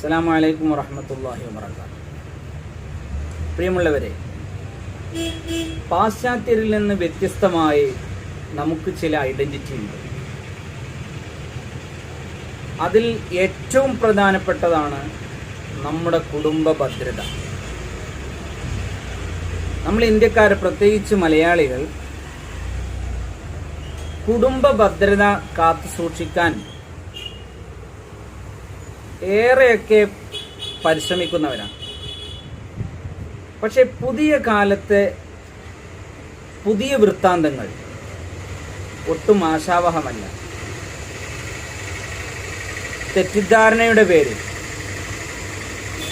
അസ്സാം വലൈക്കും വറഹമത്തല്ലാഹി വാബർക്കാത്തു പ്രിയമുള്ളവരെ പാശ്ചാത്യരിൽ നിന്ന് വ്യത്യസ്തമായി നമുക്ക് ചില ഐഡന്റിറ്റി ഉണ്ട്. അതിൽ ഏറ്റവും പ്രധാനപ്പെട്ടതാണ് നമ്മുടെ കുടുംബ ഭദ്രത. നമ്മൾ ഇന്ത്യക്കാർ പ്രത്യേകിച്ച് മലയാളികൾ കുടുംബ ഭദ്രത കാത്തു സൂക്ഷിക്കാൻ ഏറെയൊക്കെ പരിശ്രമിക്കുന്നവരാണ്. പക്ഷെ പുതിയ കാലത്തെ പുതിയ വൃത്താന്തങ്ങൾ ഒട്ടും ആശാവഹമല്ല. തെറ്റിദ്ധാരണയുടെ പേരിൽ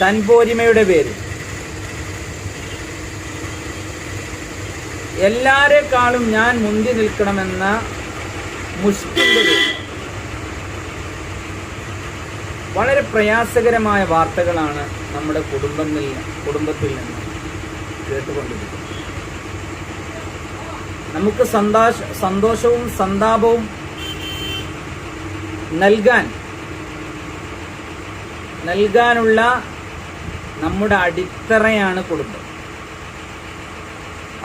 തൻപോരിമയുടെ പേരിൽ എല്ലാരെക്കാളും ഞാൻ മുന്തി നിൽക്കണമെന്ന മുഷ്കിന്റെ പേരിൽ വളരെ പ്രയാസകരമായ വാർത്തകളാണ് നമ്മുടെ കുടുംബത്തിൽ കുടുംബത്തിൽ നിന്ന് കേട്ടുകൊണ്ടിരിക്കുന്നത്. നമുക്ക് സന്താശ സന്തോഷവും സന്താപവും നൽകാൻ നൽകാനുള്ള നമ്മുടെ അടിത്തറയാണ് കുടുംബം.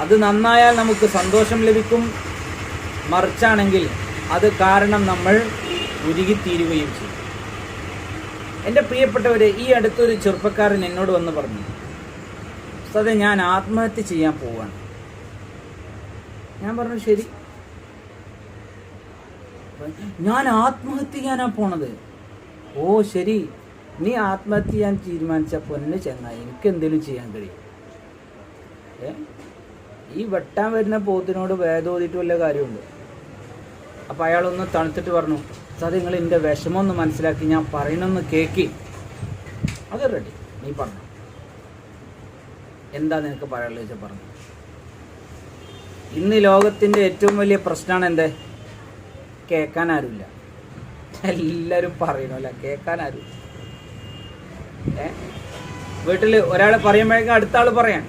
അത് നന്നായാൽ നമുക്ക് സന്തോഷം ലഭിക്കും. മറിച്ചാണെങ്കിൽ അത് കാരണം നമ്മൾ ഉരുകിത്തീരുകയും ചെയ്യും. എന്റെ പ്രിയപ്പെട്ടവരെ ഈ അടുത്തൊരു ചെറുപ്പക്കാരൻ എന്നോട് വന്ന് പറഞ്ഞു അതെ ഞാൻ ആത്മഹത്യ ചെയ്യാൻ പോവാണ്. ഞാൻ പറഞ്ഞു ശരി. ഞാൻ ആത്മഹത്യ ചെയ്യാനാ പോണത്. ഓ ശരി. നീ ആത്മഹത്യ ചെയ്യാൻ തീരുമാനിച്ച പൊന്നു ചെങ്ങായി. എനിക്ക് എന്തെങ്കിലും ചെയ്യാൻ കഴിയും. ഏ? ഈ വെട്ടാൻ വരുന്ന പോത്തിനോട് വേദോതിട്ട് വല്ല കാര്യമുണ്ട്? അപ്പം അയാളൊന്ന് തണുത്തിട്ട് പറഞ്ഞു സാർ നിങ്ങൾ എന്റെ വിഷമം ഒന്ന് മനസ്സിലാക്കി ഞാൻ പറയണമെന്ന് കേക്കി. അത് റെഡി നീ പറഞ്ഞു. എന്താ നിനക്ക് പറയാനുള്ളത് വെച്ചാൽ പറഞ്ഞു. ഇന്ന് ലോകത്തിന്റെ ഏറ്റവും വലിയ പ്രശ്നമാണ് എന്തേ? കേൾക്കാൻ ആരുമില്ല. എല്ലാവരും പറയണമല്ല കേൾക്കാൻ ആരും. ഏ? വീട്ടിൽ ഒരാൾ പറയുമ്പോഴേക്കും അടുത്ത ആൾ പറയാൻ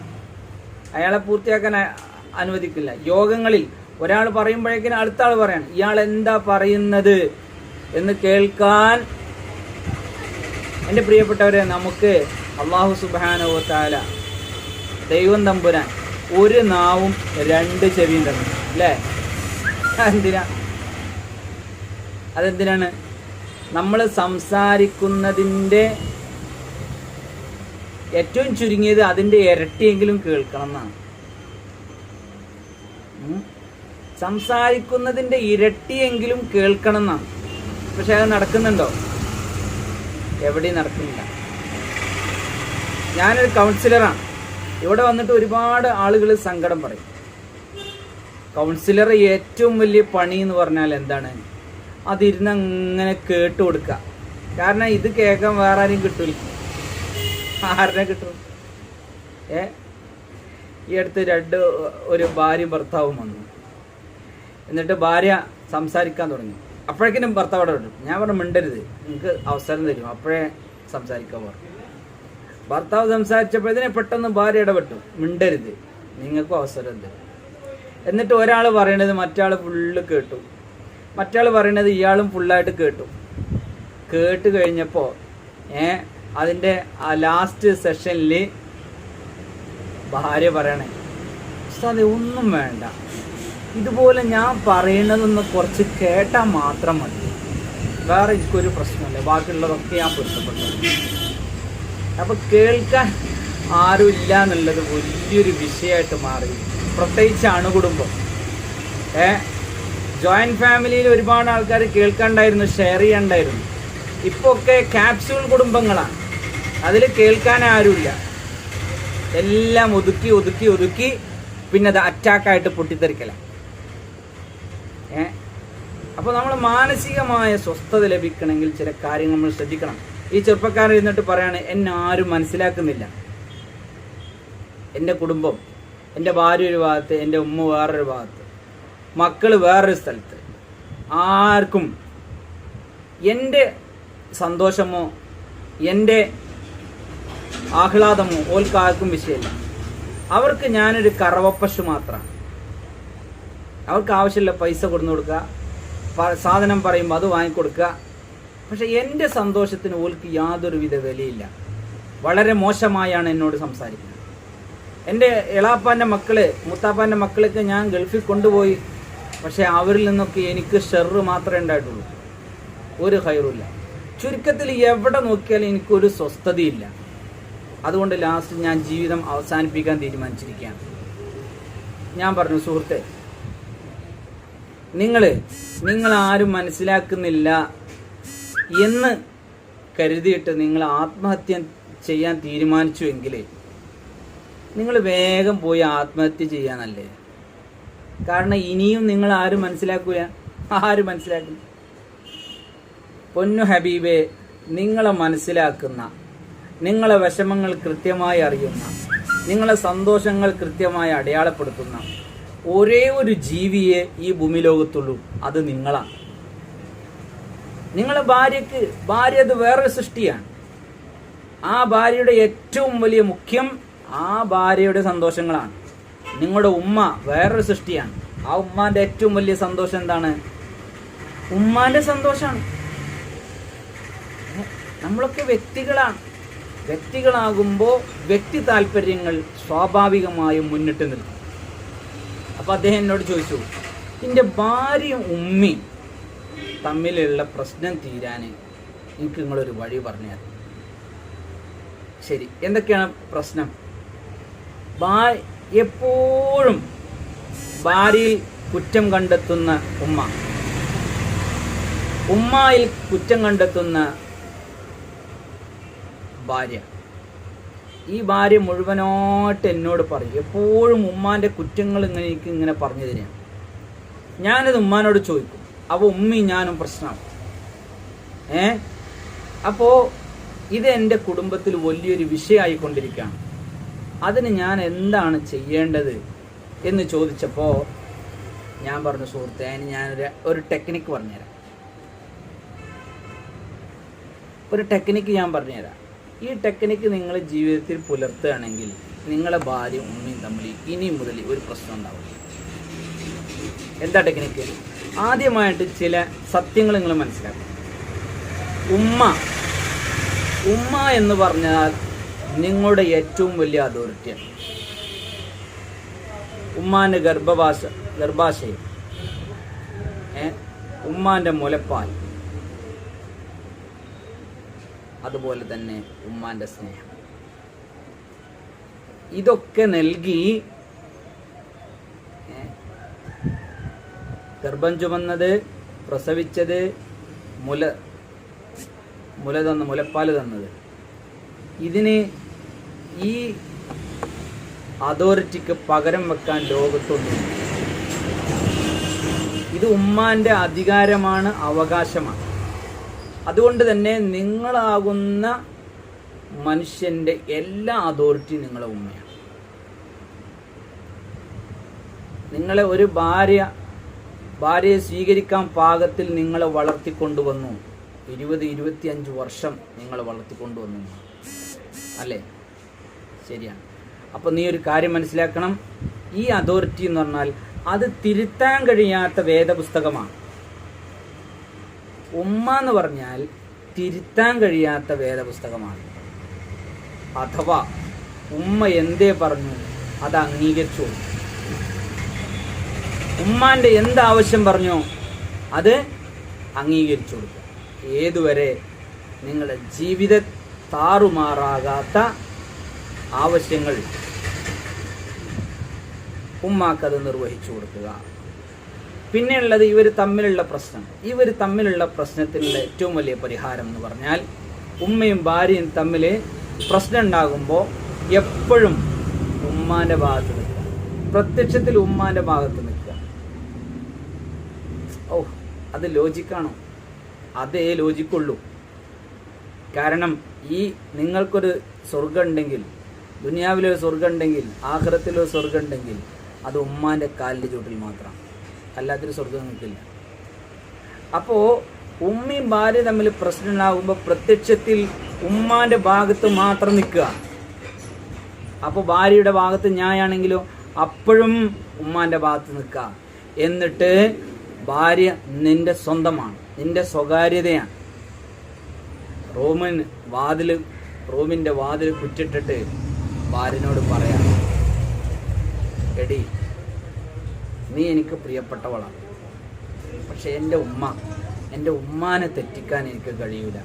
അയാളെ പൂർത്തിയാക്കാൻ അനുവദിക്കില്ല. യോഗങ്ങളിൽ ഒരാൾ പറയുമ്പോഴേക്കിനും അടുത്ത ആൾ പറയാണ്. ഇയാൾ എന്താ പറയുന്നത്? എന്ന് കേൾക്കാൻ എന്റെ പ്രിയപ്പെട്ടവരെ നമുക്ക് അള്ളാഹു സുബാനോ താല ദൈവം തമ്പുരാൻ ഒരു നാവും രണ്ട് ചെവിയും തന്നു അല്ലേ? എന്തിനാ അതെന്തിനാണ്? നമ്മൾ സംസാരിക്കുന്നതിന്റെ ഏറ്റവും ചുരുങ്ങിയത് അതിന്റെ ഇരട്ടിയെങ്കിലും കേൾക്കണം എന്നാണ്. സംസാരിക്കുന്നതിന്റെ ഇരട്ടിയെങ്കിലും കേൾക്കണം എന്നാണ്. പക്ഷെ അത് നടക്കുന്നുണ്ടോ? എവിടെയും നടക്കുന്നില്ല. ഞാനൊരു കൗൺസിലറാണ് ഇവിടെ വന്നിട്ട് ഒരുപാട് ആളുകൾ സങ്കടം പറയും. കൗൺസിലർ ഏറ്റവും വലിയ പണി എന്ന് പറഞ്ഞാൽ എന്താണ്? അതിരുന്ന് അങ്ങനെ കേട്ട് കൊടുക്കുക. കാരണം ഇത് കേൾക്കാൻ വേറെ ആരെയും കിട്ടൂല. ആരെ കിട്ടും? ഏ? ഈ അടുത്ത് രണ്ട് ഒരു ഭാര്യയും ഭർത്താവും വന്നു. എന്നിട്ട് ഭാര്യ സംസാരിക്കാൻ തുടങ്ങി. അപ്പോഴേക്കിനും ഭർത്താവ് അവിടെ വിട്ടു ഞാൻ പറഞ്ഞു മിണ്ടരുത്. നിങ്ങൾക്ക് അവസരം തരും. അപ്പോഴേ സംസാരിക്കാൻ പറഞ്ഞു. ഭർത്താവ് സംസാരിച്ചപ്പോഴതിനെ പെട്ടെന്ന് ഭാര്യ ഇടപെട്ടു. മിണ്ടരുത്. നിങ്ങൾക്കും അവസരം തരും. എന്നിട്ട് ഒരാൾ പറയണത് മറ്റാൾ ഫുള്ള് കേട്ടു. മറ്റാൾ പറയണത് ഇയാളും ഫുള്ളായിട്ട് കേട്ടു. കേട്ട് കഴിഞ്ഞപ്പോൾ ഏ അതിന്റെ ആ ലാസ്റ്റ് സെഷനിൽ ഭാര്യ പറയണേ ഉസ്താദെ ഒന്നും വേണ്ട. ഇതുപോലെ ഞാൻ പറയണതൊന്ന് കുറച്ച് കേട്ടാൽ മാത്രം മതി. വേറെ എനിക്കൊരു പ്രശ്നമില്ല. ബാക്കിയുള്ളതൊക്കെ ഞാൻ പൊരുത്തപ്പെട്ടു അപ്പോൾ കേൾക്കാൻ ആരും ഇല്ല എന്നുള്ളത് വലിയൊരു വിഷയമായിട്ട് മാറി. പ്രത്യേകിച്ച് അണുകുടുംബം. ഏ? ജോയിന്റ് ഫാമിലിയിൽ ഒരുപാട് ആൾക്കാർ കേൾക്കണ്ടായിരുന്നു ഷെയർ ചെയ്യണ്ടായിരുന്നു. ഇപ്പോൾ ഒക്കെ ക്യാപ്സ്യൂൾ കുടുംബങ്ങളാണ്. അതിൽ കേൾക്കാൻ ആരുമില്ല. എല്ലാം ഒതുക്കി ഒതുക്കി ഒതുക്കി പിന്നെ അത് അറ്റാക്കായിട്ട് പൊട്ടിത്തെറിക്കല. ഏ? അപ്പോൾ നമ്മൾ മാനസികമായ സ്വസ്ഥത ലഭിക്കണമെങ്കിൽ ചില കാര്യങ്ങൾ നമ്മൾ ശ്രദ്ധിക്കണം. ഈ ചെറുപ്പക്കാരൻ ഇരുന്നിട്ട് പറയാണ് എന്നെ ആരും മനസ്സിലാക്കുന്നില്ല. എന്റെ കുടുംബം എന്റെ ഭാര്യ ഒരു ഭാഗത്ത് എന്റെ ഉമ്മ വേറൊരു ഭാഗത്ത് മക്കൾ വേറൊരു സ്ഥലത്ത്. ആർക്കും എന്റെ സന്തോഷമോ എന്റെ ആഹ്ലാദമോ ഓൽക്കാർക്കും വിഷയമില്ല. അവർക്ക് ഞാനൊരു കറവപ്പശു മാത്രമാണ്. അവർക്ക് ആവശ്യമില്ല പൈസ കൊടുന്നു കൊടുക്കുക. സാധനം പറയുമ്പോൾ അത് വാങ്ങിക്കൊടുക്കുക. പക്ഷെ എന്റെ സന്തോഷത്തിന് ഓൽക്ക് യാതൊരുവിധ വിലയില്ല. വളരെ മോശമായാണ് എന്നോട് സംസാരിക്കുന്നത്. എന്റെ എളാപ്പാന്റെ മക്കൾ മുത്താപ്പാന്റെ മക്കളൊക്കെ ഞാൻ ഗൾഫിൽ കൊണ്ടുപോയി. പക്ഷേ അവരിൽ നിന്നൊക്കെ എനിക്ക് ഷെറ് മാത്രമേ ഉണ്ടായിട്ടുള്ളൂ. ഒരു ഹൈറുമില്ല ചുരുക്കത്തിൽ എവിടെ നോക്കിയാലും എനിക്കൊരു സ്വസ്ഥതയില്ല. അതുകൊണ്ട് ലാസ്റ്റ് ഞാൻ ജീവിതം അവസാനിപ്പിക്കാൻ തീരുമാനിച്ചിരിക്കുകയാണ്. ഞാൻ പറഞ്ഞു സുഹൃത്തെ നിങ്ങൾ നിങ്ങൾ ആരും മനസ്സിലാക്കുന്നില്ല എന്ന് കരുതിയിട്ട് നിങ്ങൾ ആത്മഹത്യ ചെയ്യാൻ തീരുമാനിച്ചുവെങ്കിൽ നിങ്ങൾ വേഗം പോയി ആത്മഹത്യ ചെയ്യാനല്ലേ കാരണം ഇനിയും നിങ്ങൾ ആരും മനസ്സിലാക്കുക ആരും മനസ്സിലാക്കില്ല. പൊന്നു ഹബീബെ നിങ്ങളെ മനസ്സിലാക്കുന്ന നിങ്ങളെ വിഷമങ്ങൾ കൃത്യമായി അറിയുന്ന നിങ്ങളെ സന്തോഷങ്ങൾ കൃത്യമായി അടയാളപ്പെടുത്തുന്ന ഒരേ ഒരു ജീവിയെ ഈ ഭൂമി ലോകത്തുള്ളൂ അത് നിങ്ങളാണ്. നിങ്ങളെ ഭാര്യക്ക് ഭാര്യ അത് വേറൊരു സൃഷ്ടിയാണ്. ആ ഭാര്യയുടെ ഏറ്റവും വലിയ മുഖ്യം ആ ഭാര്യയുടെ സന്തോഷങ്ങളാണ്. നിങ്ങളുടെ ഉമ്മ വേറൊരു സൃഷ്ടിയാണ്. ആ ഉമ്മാന്റെ ഏറ്റവും വലിയ സന്തോഷം എന്താണ്? ഉമ്മാന്റെ സന്തോഷമാണ്. നമ്മളൊക്കെ വ്യക്തികളാണ്. വ്യക്തികളാകുമ്പോൾ വ്യക്തി താല്പര്യങ്ങൾ സ്വാഭാവികമായും മുന്നിട്ട് നിൽക്കും. അപ്പൊ അദ്ദേഹം എന്നോട് ചോദിച്ചു എന്റെ ഭാര്യയും ഉമ്മയും തമ്മിലുള്ള പ്രശ്നം തീരാൻ എനിക്ക് നിങ്ങളൊരു വഴി പറഞ്ഞു തരാം ശരി എന്തൊക്കെയാണ് പ്രശ്നം? ഭാ എപ്പോഴും ഭാര്യയിൽ കുറ്റം കണ്ടെത്തുന്ന ഉമ്മ. ഉമ്മയിൽ കുറ്റം കണ്ടെത്തുന്ന ഭാര്യ. ഈ ഭാര്യ മുഴുവനായിട്ട് എന്നോട് പറയും. എപ്പോഴും ഉമ്മാന്റെ കുറ്റങ്ങൾ ഇങ്ങനെ എനിക്ക് ഇങ്ങനെ പറഞ്ഞു തരികയാണ് ഞാനത് ഉമ്മാനോട് ചോദിക്കും. അപ്പോൾ ഉമ്മി ഞാനും പ്രശ്നമാണ്. ഏ? അപ്പോൾ ഇത് എന്റെ കുടുംബത്തിൽ വലിയൊരു വിഷയമായിക്കൊണ്ടിരിക്കുകയാണ്. അതിന് ഞാൻ എന്താണ് ചെയ്യേണ്ടത് എന്ന് ചോദിച്ചപ്പോൾ ഞാൻ പറഞ്ഞു സുഹൃത്തെ അതിന് ഞാനൊരു ഒരു ടെക്നിക്ക് പറഞ്ഞുതരാം. ഒരു ടെക്നിക്ക് ഞാൻ പറഞ്ഞുതരാം. ഈ ടെക്നിക്ക് നിങ്ങൾ ജീവിതത്തിൽ പുലർത്തുകയാണെങ്കിൽ നിങ്ങളെ ഭാര്യ ഉമ്മയും തമ്മിൽ ഇനി മുതൽ ഒരു പ്രശ്നം ഉണ്ടാവില്ല. എന്താ ടെക്നിക്ക് ആദ്യമായിട്ട് ചില സത്യങ്ങൾ നിങ്ങൾ മനസ്സിലാക്കും ഉമ്മ ഉമ്മ എന്ന് പറഞ്ഞാൽ നിങ്ങളുടെ ഏറ്റവും വലിയ അതോറിറ്റിയാണ് ഉമ്മാന്റെ ഗർഭഭാഷ ഗർഭാശയം. ഉമ്മാന്റെ മുലപ്പാൽ. അതുപോലെ തന്നെ ഉമ്മാന്റെ സ്നേഹം. ഇതൊക്കെ നൽകി ഗർഭം ചുമന്നത് പ്രസവിച്ചത് മുല മുല തന്ന മുലപ്പാൽ തന്നത്. ഇതിന് ഈ അതോറിറ്റിക്ക് പകരം വെക്കാൻ ലോകത്തൊന്നും ഇത് ഉമ്മാന്റെ അധികാരമാണ് അവകാശമാണ്. അതുകൊണ്ട് തന്നെ നിങ്ങളാകുന്ന മനുഷ്യന്റെ എല്ലാ അതോറിറ്റിയും നിങ്ങളെ ഉമ്മയാണ്. നിങ്ങളെ ഒരു ഭാര്യ ഭാര്യയെ സ്വീകരിക്കാൻ പാകത്തിൽ നിങ്ങളെ വളർത്തിക്കൊണ്ടുവന്നു. ഇരുപത് ഇരുപത്തിയഞ്ച് വർഷം നിങ്ങളെ വളർത്തിക്കൊണ്ടുവന്നു. അല്ലേ? ശരിയാണ്. അപ്പോൾ നീ ഒരു കാര്യം മനസ്സിലാക്കണം. ഈ അതോറിറ്റി എന്ന് പറഞ്ഞാൽ അത് തിരുത്താൻ കഴിയാത്ത വേദപുസ്തകമാണ്. ഉമ്മ എന്ന് പറഞ്ഞാൽ തിരുത്താൻ കഴിയാത്ത വേദപുസ്തകമാണ്. അഥവാ ഉമ്മ എന്തേ പറഞ്ഞു അത് അംഗീകരിച്ചു. ഉമ്മാന്റെ എന്താവശ്യം പറഞ്ഞോ അത് അംഗീകരിച്ചു ഏതുവരെ നിങ്ങളുടെ ജീവിത താറുമാറാകാത്ത ആവശ്യങ്ങൾ ഉമ്മാക്കത് നിർവഹിച്ചു കൊടുക്കുക. പിന്നെയുള്ളത് ഇവർ തമ്മിലുള്ള പ്രശ്നം. ഇവർ തമ്മിലുള്ള പ്രശ്നത്തിനുള്ള ഏറ്റവും വലിയ പരിഹാരം എന്ന് പറഞ്ഞാൽ ഉമ്മയും ഭാര്യയും തമ്മിൽ പ്രശ്നം ഉണ്ടാകുമ്പോൾ എപ്പോഴും ഉമ്മാന്റെ ഭാഗത്ത് നിൽക്കുക. പ്രത്യക്ഷത്തിൽ ഉമ്മാന്റെ ഭാഗത്ത് നിൽക്കുക. ഓ അത് ലോജിക്കാണോ? അതേ ലോജിക്കുള്ളൂ. കാരണം ഈ നിങ്ങൾക്കൊരു സ്വർഗം ഉണ്ടെങ്കിൽ ദുനിയാവിലൊരു സ്വർഗം ഉണ്ടെങ്കിൽ ആഹ്റത്തിലൊരു സ്വർഗം ഉണ്ടെങ്കിൽ അത് ഉമ്മാന്റെ കാലിന്റെ ചൂട്ടിൽ മാത്രം അല്ലാത്തൊരു സ്വർഗം നിങ്ങൾക്കില്ല അപ്പോൾ ഉമ്മയും ഭാര്യ തമ്മിൽ പ്രശ്നം ഉണ്ടാകുമ്പോൾ പ്രത്യക്ഷത്തിൽ ഉമ്മാന്റെ ഭാഗത്ത് മാത്രം നിൽക്കുക. അപ്പോൾ ഭാര്യയുടെ ഭാഗത്ത് ഞാനാണെങ്കിലോ അപ്പോഴും ഉമ്മാന്റെ ഭാഗത്ത് നിൽക്കുക. എന്നിട്ട് ഭാര്യ നിന്റെ സ്വന്തമാണ്. നിന്റെ സ്വകാര്യതയാണ്. റോമൻ വാതിൽ റോമിന്റെ വാതിൽ കുറ്റിട്ടിട്ട് ഭാര്യനോട് പറയാം എടി നീ എനിക്ക് പ്രിയപ്പെട്ടവളാണ്. പക്ഷെ എന്റെ ഉമ്മ എന്റെ ഉമ്മാനെ തെറ്റിക്കാൻ എനിക്ക് കഴിയൂല.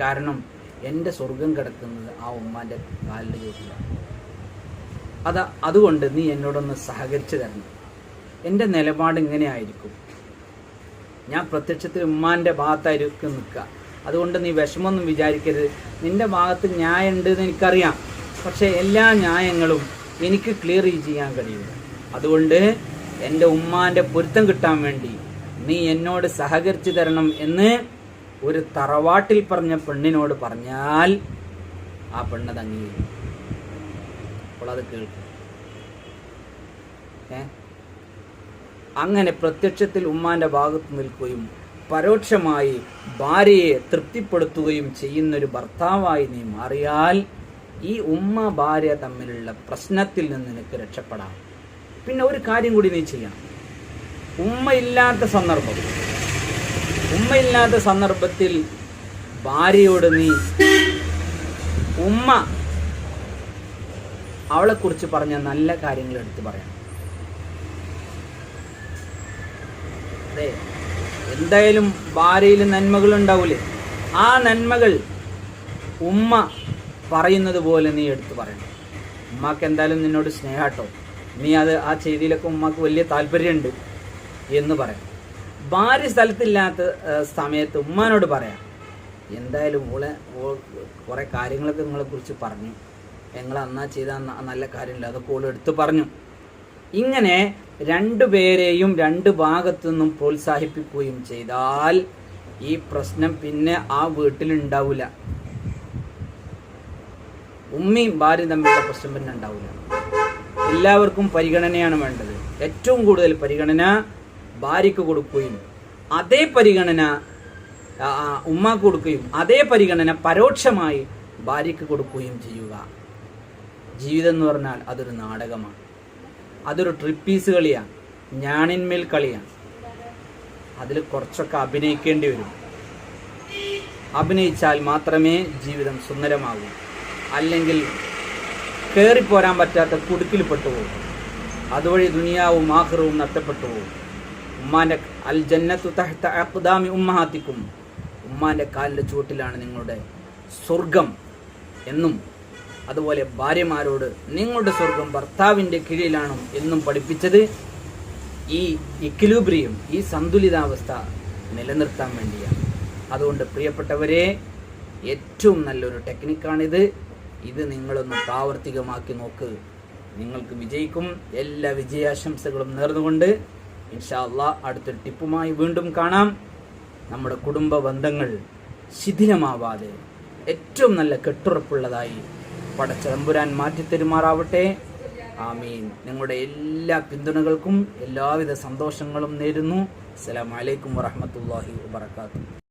കാരണം എന്റെ സ്വർഗം കിടക്കുന്നത് ആ ഉമ്മാന്റെ കാലിന്റെ ചോട്ടിലാണ്. അത് അതുകൊണ്ട് നീ എന്നോടൊന്ന് സഹകരിച്ചു തരണം. എന്റെ നിലപാട് ഇങ്ങനെ ആയിരിക്കും. ഞാൻ പ്രത്യക്ഷത്തിൽ ഉമ്മാന്റെ ഭാഗത്തായിരിക്കും നിൽക്കുക. അതുകൊണ്ട് നീ വിഷമമൊന്നും വിചാരിക്കരുത്. നിന്റെ ഭാഗത്ത് ന്യായമുണ്ട് എന്ന് എനിക്കറിയാം. പക്ഷേ എല്ലാ ന്യായങ്ങളും എനിക്ക് ക്ലിയർ ചെയ്യാൻ കഴിയില്ല. അതുകൊണ്ട് എന്റെ ഉമ്മാന്റെ പൊരുത്തം കിട്ടാൻ വേണ്ടി നീ എന്നോട് സഹകരിച്ചു തരണം എന്ന് ഒരു തറവാട്ടിൽ പറഞ്ഞ പെണ്ണിനോട് പറഞ്ഞാൽ ആ പെണ്ണ് തങ്ങി അപ്പോൾ അത് കേൾക്കും. ഏ? അങ്ങനെ പ്രത്യക്ഷത്തിൽ ഉമ്മാന്റെ ഭാഗത്ത് നിൽക്കുകയും പരോക്ഷമായി ഭാര്യയെ തൃപ്തിപ്പെടുത്തുകയും ചെയ്യുന്നൊരു ഭർത്താവായി നീ മാറിയാൽ ഈ ഉമ്മ ഭാര്യ തമ്മിലുള്ള പ്രശ്നത്തിൽ നിന്ന് നിനക്ക് രക്ഷപ്പെടാം. പിന്നെ ഒരു കാര്യം കൂടി നീ ചെയ്യണം ഉമ്മയില്ലാത്ത സന്ദർഭം. ഉമ്മയില്ലാത്ത സന്ദർഭത്തിൽ ഭാര്യയോട് നീ ഉമ്മ അവളെക്കുറിച്ച് പറഞ്ഞ നല്ല കാര്യങ്ങൾ എടുത്തു പറയണം. അതെ എന്തായാലും ഭാര്യയിൽ നന്മകൾ ഉണ്ടാവൂലേ? ആ നന്മകൾ ഉമ്മ പറയുന്നത് പോലെ നീ എടുത്തു പറയണം. ഉമ്മക്ക് എന്തായാലും നിന്നോട് സ്നേഹാട്ടോ നീ അത് ആ ചെയ്തിയിലൊക്കെ ഉമ്മാക്ക് വലിയ താല്പര്യമുണ്ട് എന്ന് പറയാം. ഭാര്യ സ്ഥലത്തില്ലാത്ത സമയത്ത് ഉമ്മാനോട് പറയാം എന്തായാലും ഓളെ കുറെ കാര്യങ്ങളൊക്കെ നിങ്ങളെ കുറിച്ച് പറഞ്ഞു. ഞങ്ങൾ അന്നാ ചെയ്ത നല്ല കാര്യമില്ല അതൊക്കെ ഓൾ എടുത്തു പറഞ്ഞു. ഇങ്ങനെ രണ്ടുപേരെയും രണ്ട് ഭാഗത്തു നിന്നും പ്രോത്സാഹിപ്പിക്കുകയും ചെയ്താൽ ഈ പ്രശ്നം പിന്നെ ആ വീട്ടിലുണ്ടാവില്ല ഉമ്മയും ഭാര്യയും തമ്മിലുള്ള പ്രശ്നം പിന്നെ ഉണ്ടാവില്ല എല്ലാവർക്കും പരിഗണനയാണ് വേണ്ടത്. ഏറ്റവും കൂടുതൽ പരിഗണന ഭാര്യയ്ക്ക് കൊടുക്കുകയും അതേ പരിഗണന ഉമ്മാക്ക് കൊടുക്കുകയും അതേ പരിഗണന പരോക്ഷമായി ഭാര്യയ്ക്ക് കൊടുക്കുകയും ചെയ്യുക. ജീവിതം എന്ന് പറഞ്ഞാൽ അതൊരു നാടകമാണ്. അതൊരു ട്രിപ്പീസ് കളിയാണ്. ഞാണിന്മേൽ കളിയാണ്. അതിൽ കുറച്ചൊക്കെ അഭിനയിക്കേണ്ടി വരും. അഭിനയിച്ചാൽ മാത്രമേ ജീവിതം സുന്ദരമാകൂ. അല്ലെങ്കിൽ കയറിപ്പോരാൻ പറ്റാത്ത കുടുക്കിൽപ്പെട്ടു പോകും അതുവഴി ദുനിയാവും ആഹ്റവും നഷ്ടപ്പെട്ടു പോകും ഉമ്മാന്റെ അൽ ജന്നത്തു തഹത്ത അഖ്ദാമി ഉമ്മഹാത്തിക്കും ഉമ്മാന്റെ കാലിന്റെ ചുവട്ടിലാണ് നിങ്ങളുടെ സ്വർഗം എന്നും അതുപോലെ ഭാര്യമാരോട് നിങ്ങളുടെ സ്വർഗം ഭർത്താവിന്റെ കീഴിലാണ് എന്നും പഠിപ്പിച്ചത് ഈ ഇക്വിലിബ്രിയം ഈ സന്തുലിതാവസ്ഥ നിലനിർത്താൻ വേണ്ടിയാണ്. അതുകൊണ്ട് പ്രിയപ്പെട്ടവരെ ഏറ്റവും നല്ലൊരു ടെക്നിക്കാണിത്. ഇത് നിങ്ങളൊന്ന് പ്രാവർത്തികമാക്കി നോക്ക്. നിങ്ങൾക്ക് വിജയിക്കും. എല്ലാ വിജയാശംസകളും നേർന്നുകൊണ്ട് ഇൻഷാ അള്ളാ അടുത്തൊരു ടിപ്പുമായി വീണ്ടും കാണാം. നമ്മുടെ കുടുംബ ബന്ധങ്ങൾ ശിഥിലമാവാതെ ഏറ്റവും നല്ല കെട്ടുറപ്പുള്ളതായി പടച്ചതമ്പുരാൻ മാറ്റിത്തരുമാറാവട്ടെ ആമീൻ. നിങ്ങളുടെ എല്ലാ പിന്തുണകൾക്കും എല്ലാവിധ സന്തോഷങ്ങളും നേരുന്നു. അസ്സലാമു അലൈക്കും വറഹ്മത്തുള്ളാഹി വബറകാതുഹു.